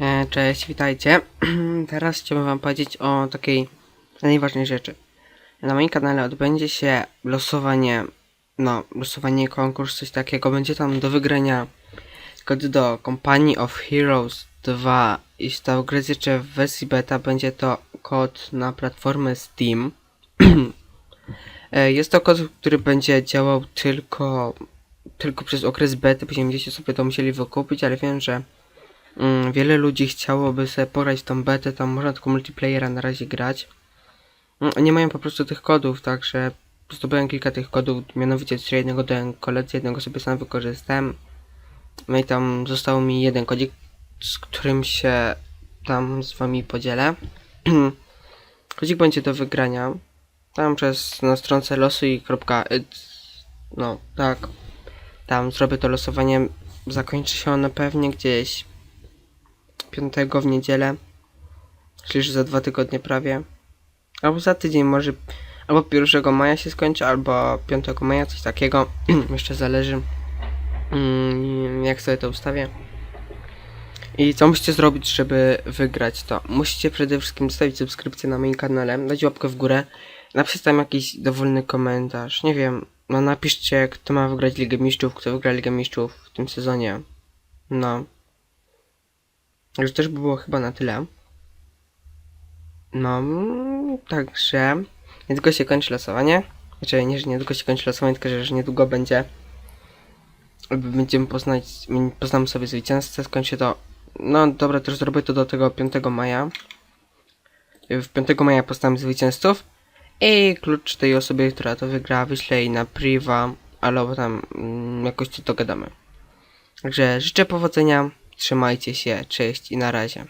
E, Cześć, witajcie. Teraz chciałbym wam powiedzieć o takiej najważniejszej rzeczy. Na moim kanale odbędzie się losowanie, no, losowanie konkurs, coś takiego. Będzie tam do wygrania kod do Company of Heroes 2. Jeśli ta jest jeszcze w wersji beta, będzie to kod na platformę Steam. E, Jest to kod, który będzie działał tylko, tylko przez okres bety, później będziecie sobie to musieli wykupić, ale wiem, że wiele ludzi chciałoby sobie pograć tą betę, tam można tylko multiplayera na razie grać. Mm, Nie mają po prostu tych kodów, także zdobyłem kilka tych kodów, mianowicie z jednego dałem koledze, jednego sobie sam wykorzystałem. No i tam został mi jeden kodzik, z którym się tam z wami podzielę. kodzik będzie do wygrania. Tam przez na stronce losu i kropka, no tak, tam zrobię to losowanie, zakończy się ono pewnie gdzieś 5 w niedzielę, czyli już za dwa tygodnie prawie. Albo za tydzień może, albo 1 maja się skończy, albo 5 maja, coś takiego. Jeszcze zależy, mm, jak sobie to ustawię. I co musicie zrobić, żeby wygrać to? Musicie przede wszystkim zostawić subskrypcję na moim kanale, dać łapkę w górę, napisać tam jakiś dowolny komentarz, nie wiem, no napiszcie, kto ma wygrać Ligę Mistrzów, kto wygra Ligę Mistrzów w tym sezonie. No. Już też by było chyba na tyle. No, także niedługo się kończy losowanie. Znaczy, nie, że niedługo się kończy losowanie, tylko że, że niedługo będzie. Będziemy poznać, poznamy sobie zwycięzcę, skończy to. No dobra, też zrobię to do tego 5 maja. W 5 maja poznamy zwycięzców. I klucz tej osobie, która to wygra, wyślę jej na priva, albo tam mm, jakoś się dogadamy. Także życzę powodzenia. Trzymajcie się, cześć i na razie.